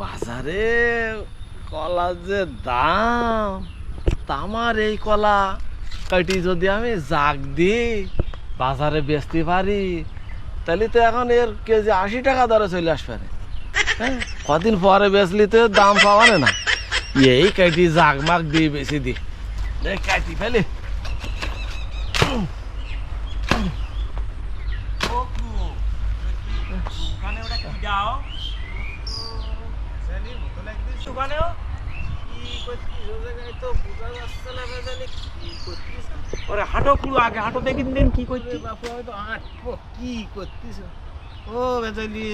বাজারে কলা যে দাম তামার এই কলা। কাটি যদি আমি জাগ দিই বাজারে বেচতে পারি তাহলে তো এখন এর কেজি আশি টাকা দরে চলে আসবে। হ্যাঁ, কদিন পরে বেচলি তো দাম পাওয়া না। এই কাটি জাগ মাগ দিয়ে বেশি দি কাটি ফেলি। ওরে হাঁটো পুরো আগে হাঁটো দিন কি করছি। কি করতিস ও বেজাইলি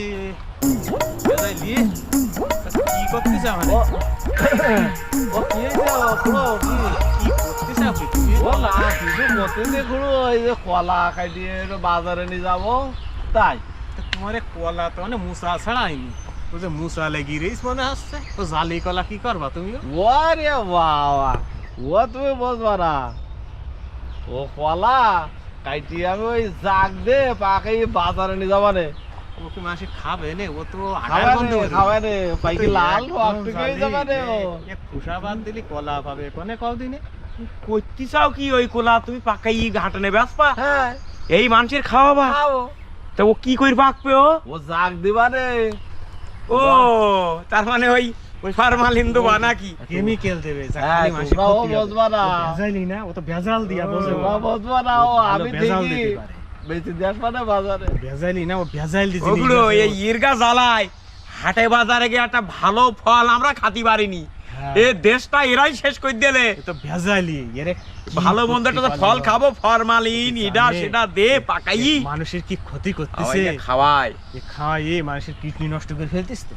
বেজাইলি কি আমার? ও। ও কি হয়েছে? ও খুড়ো কি কি করছিস আপনি? ও না। কিছু এই যে কলা খাই দিয়ে বাজারে নিয়ে যাব। তাই। তোমারে কলা তো মানে মুসা ছাড়াইনি। ও যে মুসা লেগি রেস মনে হচ্ছে। ও জালি কলা কি করবা তুমি ওরে বাবা ও তুমি বুঝবা না। ও কলা কাইটি আমি ওই জাগ দে পাকে বাজারে নিয়ে যাবা নে। ও কি মাসে খাবে নে? ও তো আটার করে খাবে নে পাইকি লাল টুকে জালি, যাবে নে ও। এ- এ খুশা বাদ দিলি কলা পাবে কোনে কদিনে করতে চাও কি ওই কলা তুমি পাকাই ঘাটনে বেসপা হ্যাঁ। এই মানুষের খাওয়াবা? খাব তা ও কি করে পাকবে ও ও জাগ দিবা রে ও তার মানে ওই ওই ফরমালিন দেবা নাকি কেমিক্যাল দেবে হ্যাঁ, ক্ষতি বুঝবা না। ও ভেজালি না ও তো ভেজাল দিয়া বোঝে ও। বুঝবা না ও আমি ভেজাল দেখি দিতে পারে। বেশি দিয়ে আসবা না বাজারে ভেজালি না ও ভেজাল দি ওগুলো এই ইরগা জ্বালায় হাটে বাজারে গিয়ে একটা ভালো ফল আমরা খাতি পারিনি। এ দেশটা এরাই শেষ করে দিলে তো ভেজালি এরে ভালো মন্দ একটা তো ফল খাব ফরমালিন জানে? সেটা দে পাকাই। মানুষের কি ক্ষতি করতেছে? খাওয়াই এ খাওয়াই এ মানুষের কিডনি নষ্ট করে ফেলতিস তো।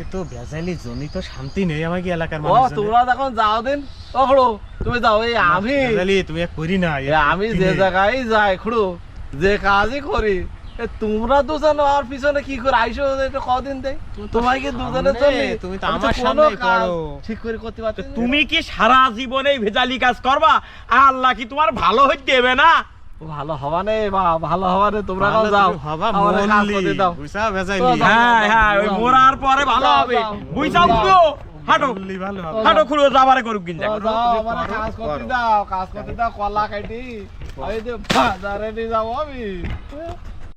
এ তো ভেজালি জনিত শান্তি নেই আমাকে এলাকার ও মানুষ তোমরা যখন যাও দিন। ও খুড়ো তুমি যাও এই আমি ভেজালি তুমি করি না আমি যে জায়গায় যাই খুড়ো যে কাজই করি তোমরা দুজন আর পিছনে কি করে আইসো? একটু কদিন দেই? তোমায় কি দুজনের সামনে, জন্য? তুমি তো আমার কোনো কাজ করো। ঠিক করে করতে পারছি না। তুমি কি সারা জীবনে ভেজালি কাজ করবা? আল্লাহ কি তোমার ভালো হইতে দেবে না? ভালো হবা নে বা ভালো হবা নে তোমরা কাও যাও। হবা আমারে কাজ মল্লি। দাও। বুঝছা ভেজালি। হ্যাঁ হ্যাঁ ওই। মোরার পরে ভালো হবে। বুঝছাও তো হাঁটো। ভালো হবে। হাঁটো খুঁড়ো যাবারে করুক কিন্তু। যাও, কাজ করতে দাও কাজ করতে দাও কলা কাটি। আমি যে বাজারে নিয়ে যাব আমি।